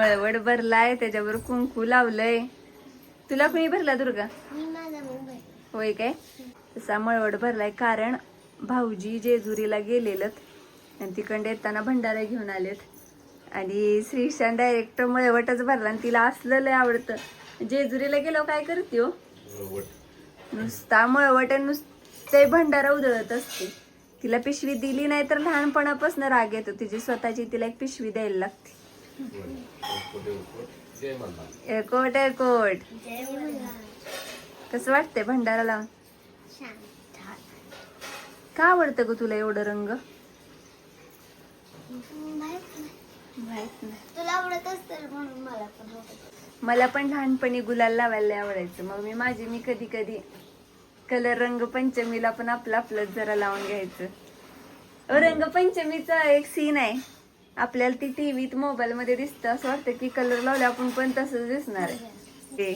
मळवट भरलाय त्याच्यावर कुंकू लावलंय. तुला कुणी भरला दुर्गा? होय काय? तसा मळवट भरलाय कारण भाऊजी जेजुरीला गेलेलं आणि तिकडे येताना भंडारा घेऊन आलेत. आणि श्रीशान डायरेक्ट मळवटच भरला आणि तिला असलं लय आवडतं. जेजुरीला गेलो काय करते हो? नुसता मळवट आणि नुसते भंडारा उधळत असते. तिला पिशवी दिली नाही तर लहानपणापासून राग येतो. तिची स्वतःची तिला एक पिशवी द्यायला लागते. एकोट एकोट. कसं वाटतंय भंडारा लावून का आवडतं ग तुला एवढं रंग? मला पण लहानपणी गुलाल लावायला आवडायचं. मग मी माझी मी कधी कधी कलर रंग पंचमीला पण आपलं आपलं जरा लावून घ्यायचं. रंगपंचमीचा रंग पंचमीचा एक सीन आहे. आपल्याला ती टीव्हीत मोबाईल मध्ये दिसतं. असं वाटतं की कलर लावले आपण पण तसंच दिसणार आहे. ते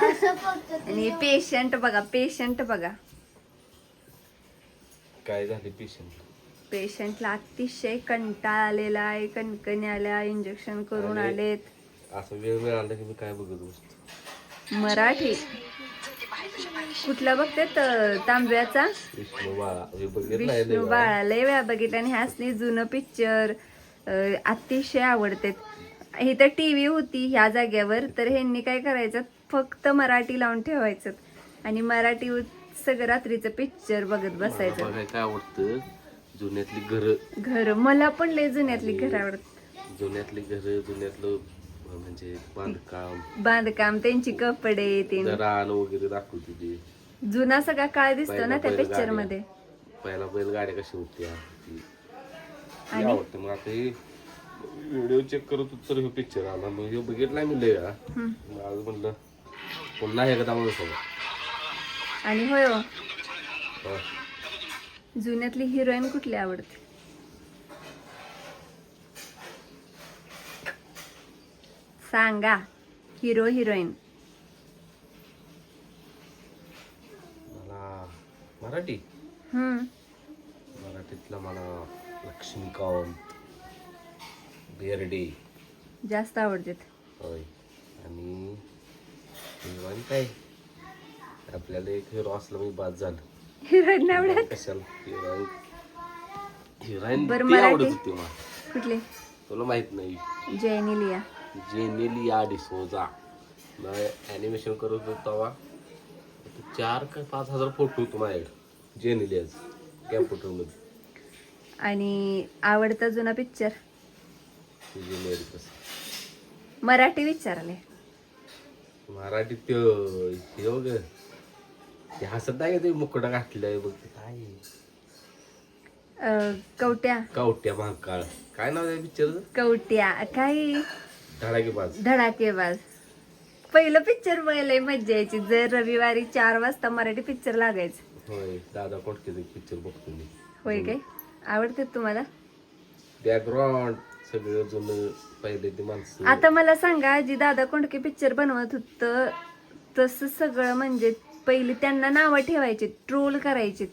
असं फक्त आणि पेशंट बघा पेशंट बघा. काय झाले पेशंट पेशंटला अतिशय कंटाळा आलेला आहे कणकणी आल्या इंजेक्शन करून आलेत. असं वेळ मिळाला की मी काय बघत बसतो? मराठी. कुठला बघते तांब्याचा? विष्णू बाळा. लय वेळा बघितलं आणि ह्यासनी जुनं पिक्चर अतिशय आवडते हे तर टीव्ही होती ह्या जाग्यावर तर ह्यांनी काय करायचं फक्त मराठी लावून ठेवायचं. आणि मराठी सगळं रात्रीचं पिक्चर बघत बसायचं. काय आवडतं? जुन्यातली घर. घर. मला पण लय जुन्यातली घर आवडत जुन्यातली घर जुन्यातलं म्हणजे बांधकाम. बांधकाम त्यांची कपडे ते रान वगैरे दाखवते ते जुना सगळा काळ दिसतो ना त्या. पिक्चरमध्ये? पहिला बैलगाड्या कशा होत्या? ती ती आणि- आवडते. मग आता हे व्हिडिओ चेक करत होतो तर हे पिक्चर आला. मग हे बघितलाय मी लय वेळा. हम्म. मग आज म्हणलं पुन्हा एकदा मला सांगा. आणि होय हो, हा. जुन्यातली हिरोईन कुठली आवडते? सांगा हिरो हिरोईन मला मराठी. हम्म. मराठीतला मला लक्ष्मीकांत बेर्डे जास्त आवडतात. होय. आणि हिरोईन काय? आपल्याला एक हिरो असला मी बाद झालं. हिरोईन आवडत? कशाला? हिरोईन हिरोईन बरं, ती मराठी? आवडत होती मला. कुठले? तुला माहीत नाही. जैनिलिया जेनेलिया डिसोजा ॲनिमेशन करत होतो तेव्हा चार का पाच हजार फोटो होतो माझ्याकडे. जेनेलियाच कॅम्प्युटरमध्ये आणि आवडता जुना पिक्चर तुझे मेडिकस मराठी विचारले. मराठीत त्यो हे बघ ते हसत नाही का ते मुकडा घातलंय? बघ ते काय? अं, कवट्या. कावट्या महाकाळ. काय नाव आहे पिक्चरचं कवट्या. काही धडाकेबाज. धडाकेबाज. पहिलं पिक्चर बघायला मज्जा यायची. जर रविवारी चार वाजता मराठी पिक्चर लागायचं. होय दादा कोटकेचं पिक्चर बघतो मी. होय काय? आवडते तुम्हाला? बॅकग्राऊंड सगळं जुनं पहिले ते माणसं. आता मला सांगा जी दादा कोंडके पिक्चर बनवत होत तसं सगळं म्हणजे पहिले त्यांना नावं ठेवायची ट्रोल करायचे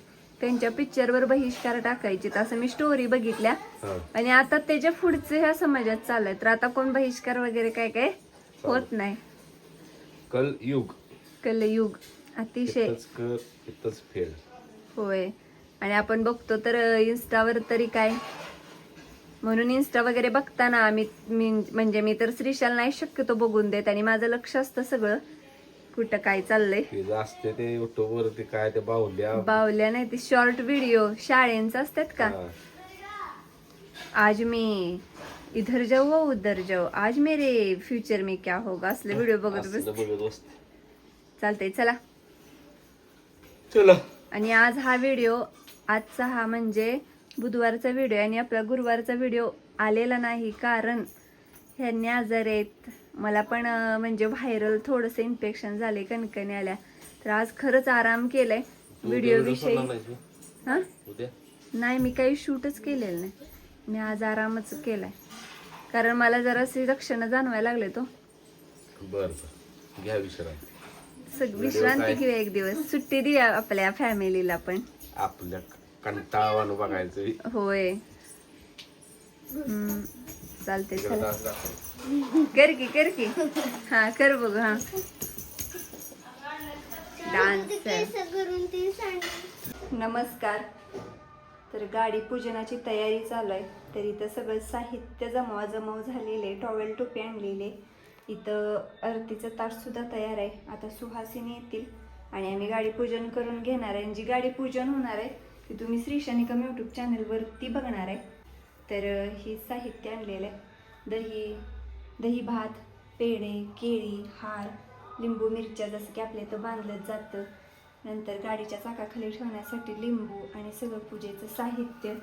त्यांच्या पिक्चरवर बहिष्कार टाकायचे. असं मी स्टोरी बघितल्या. आणि आता त्याच्या पुढचे ह्या समाजात चाललंय तर आता कोण बहिष्कार वगैरे काय काय होत नाही. कल युग कलयुग. अतिशय. होय. आणि आपण बघतो तर इन्स्टावर तरी काय? म्हणून इन्स्टा वगैरे बघताना आम्ही मी म्हणजे मी तर श्रीशाल नाही शक्यतो बघून देत. आणि माझं लक्ष असतं सगळं. कुठं काय चाललंय? ते जे असते ते युट्यूब वरती काय ते बाहुल्या. बावल्या नाही ते शॉर्ट व्हिडिओ शाळेंच असतात का? हा. आज मी इधर जाऊ वो उधर जाऊ. आज मेरे फ्युचर में क्या होगा? असले व्हिडिओ बघत बस. असलं बघत बसते चालतंय चला. चला. आणि आज हा व्हिडिओ आजचा हा म्हणजे बुधवारचा व्हिडिओ आणि आपला गुरुवारचा व्हिडिओ आलेला नाही कारण ह्यांनी आजार आहेत. मला पण म्हणजे व्हायरल थोडंसं इन्फेक्शन झाले कणकणी आल्या. तर आज खरंच आराम केलाय. व्हिडिओ विषयी? हा? नाही मी काही शूटच केलेलं नाही. मी आज आरामच केलाय. कारण मला जरासे लक्षणं जाणवायला लागले तो बर बर. घ्या विश्रांती. सग विश्रांती घेऊया एक दिवस. सुट्टी देऊया आपल्या फॅमिलीला पण. आपल्या कंटाळवानं बघायचं. होय. चालते कर की कर की. हा कर बघू हा. डान्स नमस्कार. तर गाडी पूजनाची तयारी चालू आहे. तर इथं सगळं साहित्य जमवा जमव झालेले टॉवेल टोपी आणलेले. इथं आरतीचं ताटसुद्धा तयार आहे. आता सुहासिनी येतील आणि आम्ही गाडी पूजन करून घेणार आहे. आणि जी गाडी पूजन होणार आहे ती तुम्ही श्री शनिकम यूट्यूब चॅनलवरती बघणार आहे. तर हे साहित्य आणलेलं आहे. दही दही भात पेढे केळी हार लिंबू मिरच्या जसं की आपल्या इथं बांधलं जातं. नंतर गाडीच्या चाकाखाली ठेवण्यासाठी लिंबू आणि सगळं पूजेचं साहित्य.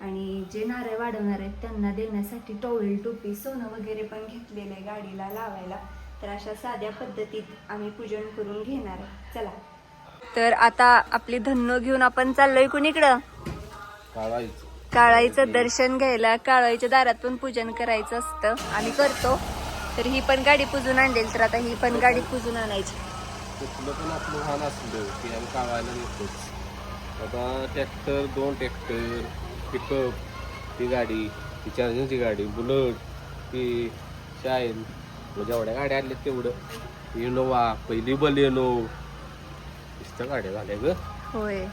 आणि जे नारळ वाढवणार आहेत त्यांना देण्यासाठी टॉवेल टोपी सोनं वगैरे पण घेतलेलं आहे गाडीला लावायला. तर अशा साध्या पद्धतीत आम्ही पूजन करून घेणार आहे. चला. तर आता आपली धन्नो घेऊन आपण चाललोय कुणीकडं? काढायचं काळाईचं दर्शन घ्यायला काळाईच्या दारात पण पूजन करायचं असतं. आम्ही करतो. तर ही पण गाडी पूजून आणलेली. तर आता ही पण गाडी पूजून आणायची. कुठलं पण आपलं वाहन असलं की आम्ही काढायला आता ट्रॅक्टर दोन ट्रॅक्टर पिकअप ती गाडी ती चार्जिंगची गाडी बुलट ती शाईन एवढ्या गाड्या आणल्यात तेवढं. इनोवा पहिली बलेनो नुसतं गाड्या झाल्या ग. होय.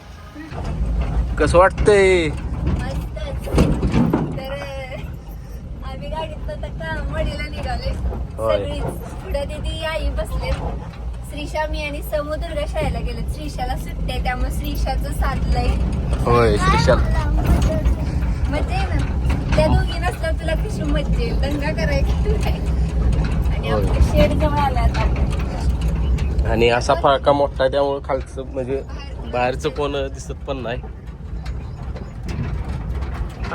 कसं वाटतंय? तर आम्ही गाडीत आता कामवाडीला निघाले होय. सगळीच पुढे दिदी आई बसले श्रीशा मी आणि समुद्र शाळेला गेले श्रीशाला. सुट्ट्या आहे, त्यामुळे श्रीशाचं साधलंय होय. श्रीशाल मजा आहे ना त्या दोघी नसल्या तुला कशी मज्जा येईल दंगा करायची काय आणि आपलं शेड जवळ आला आता आणि असा फळका मोठा आहे त्यामुळे खालचं म्हणजे बाहेरचं कोण दिसत पण नाही.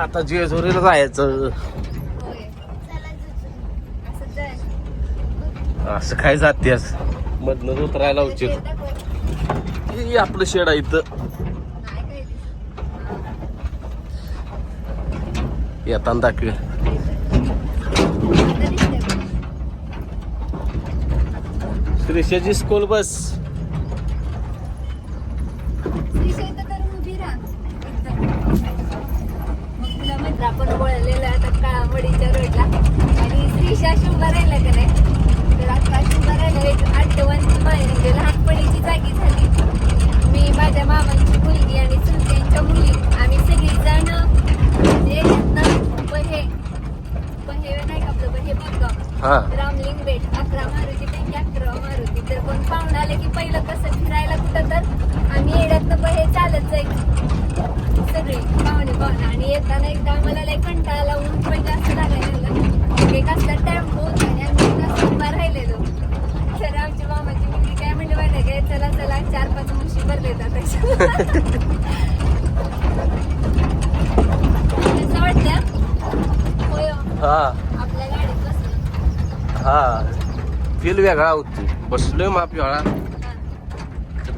आता जेजुरीला जायचं. असं काय जातेस मधनच उतरायला उचित हे आपलं शेड आहे इथं. येताना दाखवे. आता श्रीषाची स्कूल बस श्रीशा इथं तर उभी राहा. एकदम. मग तुला म्हणलं आपण वळलेलं आता काळामडीच्या रोडला. आणि श्रीशा उभा राहिला का नाही तर आता उभा राहिला एक आठवण म्हणजे लहानपणीची जागी झाली. मी माझ्या मामांची मुलगी आणि चुलत्यांच्या मुली. आम्ही सगळी जण म्हणजे बहे बहे नाही का आपलं बहे बघ हा. रामलिंग बेट अकरा मारुती पैकी अकरा मारुती. तर कोण पाहुणा आले की पहिलं कसं फिरायला कुठं तर आम्ही येड्यात हे चालत जायचं. सगळे पाहुणे पाहुणे आणि येताना एकदा आम्हाला लय कंटाळा ऊन पण जास्त लागायला लागलं एक असला टेम्पो होता आणि आम्ही एक असं उभा राहिलेलो तर आमची मामाची मुलगी काय म्हणली माहिती काय चला चला चार पाच मुशी भरले जातात कसं वाटतं होय हो. हा. फील वेगळा होती. बसलोय माप वेळा.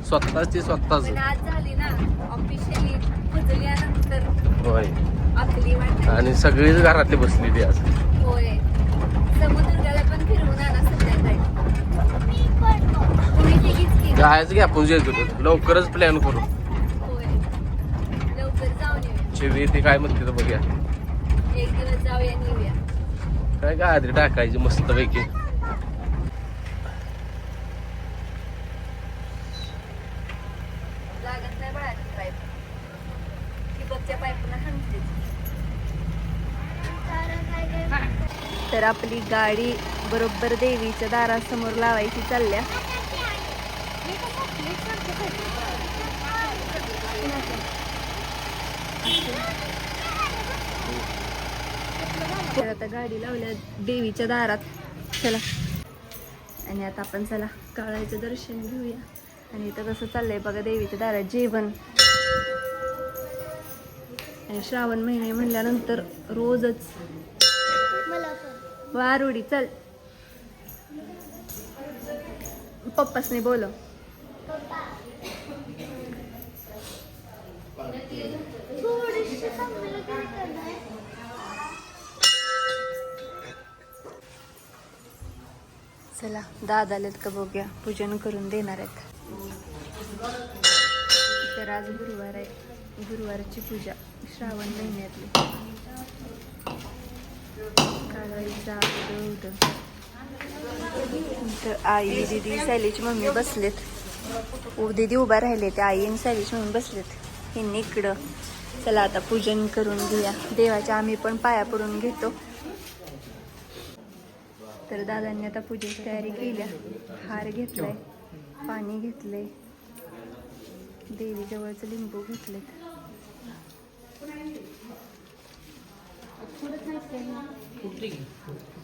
स्वतःच ते स्वतःच होय. आणि सगळीच घरातली बसली ती आज होय समुद्राला पण फिरवून आणा संध्याकाळी मी पडतो. तुम्ही तिघीच की जायचं की आपण जेजुरीत लवकरच प्लॅन करू. ती काय म्हणते तर बघूया. काय काय आधी टाकायची मस्त पैकी तर आपली गाडी बरोबर देवीच्या दारासमोर लावायची चालल्या. तर आता गाडी लावल्या देवीच्या दारात. चला. आणि आता आपण चला काळाचं दर्शन घेऊया. आणि इथं कसं चाललंय बघा देवीच्या दारात जेवण. आणि श्रावण महिने म्हणल्यानंतर रोजच. वारुडी चल. पप्पासने बोलव. चला दादा आलेत का बघूया. पूजन करून देणार आहेत. तर आज गुरुवार आहे. गुरुवारची पूजा श्रावण महिन्यातली. तर आई दीदी सायलीची मम्मी बसलेत. ओ दीदी उभा राहिले ते आई आणि सायलीची मम्मी बसलेत. हे इकडं चला आता पूजन करून घेऊया. देवाच्या आम्ही पण पाया पडून घेतो. तर दादांनी आता पूजेची तयारी केल्या हार घेतलाय पाणी घेतलंय. देवीजवळचं लिंबू घेतलेत.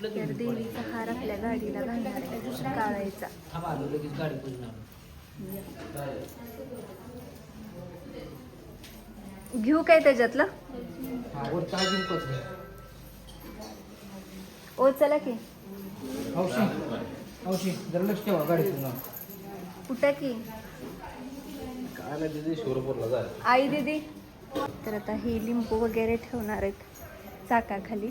तर देवीचा हार आपल्या गाडीला घालणार आहे. काढायचा घेऊ काय त्याच्यातलं? ओ चला की. हौशी हौशी जरा लक्ष ठेवा गाडी पुन्हा कुठं की? काय नाही दिदी शिवरपूरला जाय आई दीदी. तर आता हे लिंबू वगैरे ठेवणार आहेत चाकाखाली.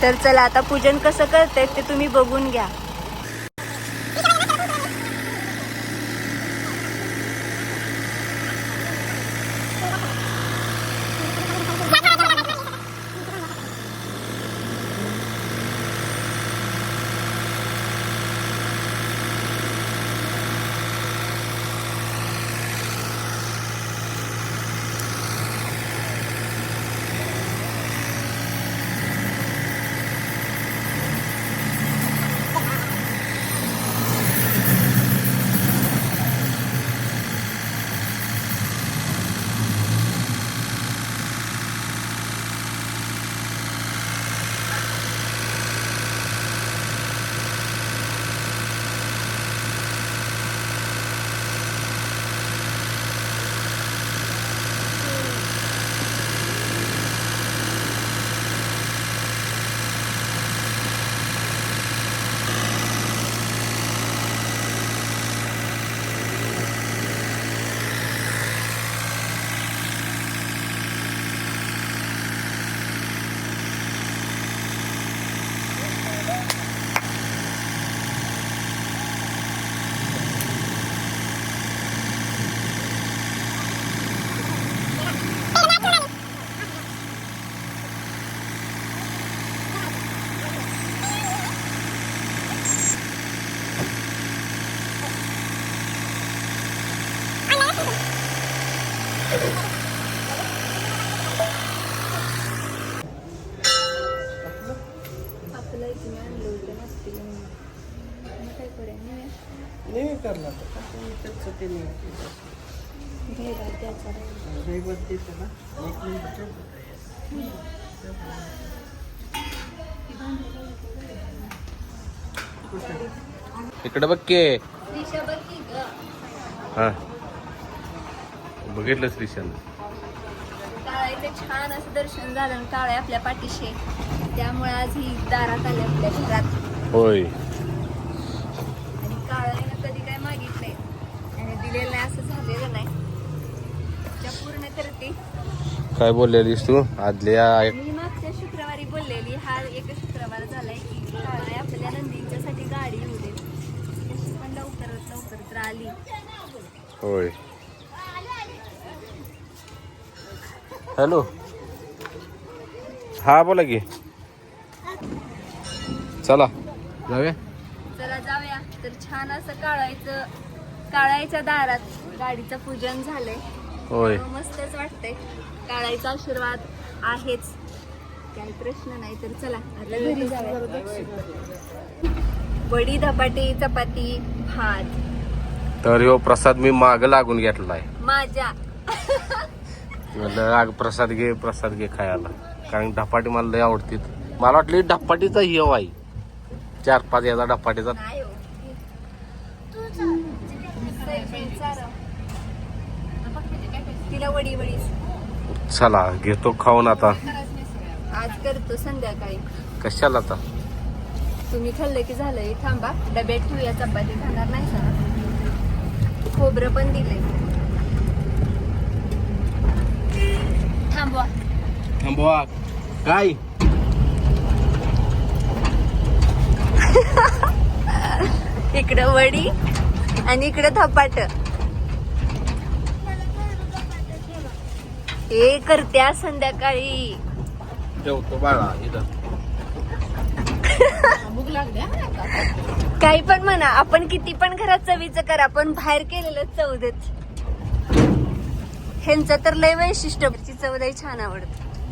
तर चला आता पूजन कसं करते ते तुम्ही बघून घ्या. एक मिनिट. इकडे बघ के हा. बघितलं श्रीशांत काळाचं छान असं दर्शन झालं काळे आपल्या पाठीशी. त्यामुळे आज ही दारात आले आपल्या घरात. होय आणि काळाने कधी काय मागितलंय आणि दिलेलं नाही असं झालेलं नाही त्या पूर्ण करते. काय बोललेलीस तू? आदल्या मी मागच्या शुक्रवारी बोललेली हा एक शुक्रवार झालाय की काळे आपल्या नंदींच्यासाठी गाडी येऊ दे. तशी पण लवकरच लवकर तर आली. होय. हॅलो. हा बोला की. चला. जाऊया. चला जाऊया. तर छान असं काढायचं काळायच्या दारात गाडीचं पूजन झालंय. होय. मस्तच वाटतंय. काळायचा आशीर्वाद आहेच. काही प्रश्न नाही तर चला आता घरी जाऊया. वडी धपाटी चपाती भात. तर ह्यो प्रसाद मी माग लागून घेतलाय. माझ्या. आग प्रसाद घे प्रसाद घे खायला. कारण धपाटी मला लय आवडते मला वाटली धपाटीचा हिव आहे चार पाच याचा धपाटीचा नाही हो. सैफिन चारव. तिला वडी वडी. चला घेतो खाऊन आता. आज करतो संध्याकाळी. कशाला आता? तुम्ही खाल्लं की झालंय थांबा. डब्यात ठेवूया चपाती खाणार नाही सर खोबरं पण दिलंय. थांबवा. थांबवा. काय? इकडं वडी आणि इकडं धपाट. हे करत्या संध्याकाळी. ठेवतो बाळा इथं. काही पण म्हणा आपण किती पण घरात चवीचं करा पण बाहेर केलेलं चव देत. ह्यांचं तर लय वैशिष्ट्य चव लय छान आवडत.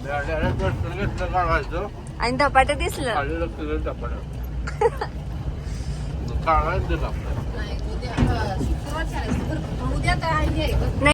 घेतलं काढायचं. आणि धपाट दिसलं. खाली लक्ष देऊन टाकायचं. काढायचं दिलं आपल्याला नाही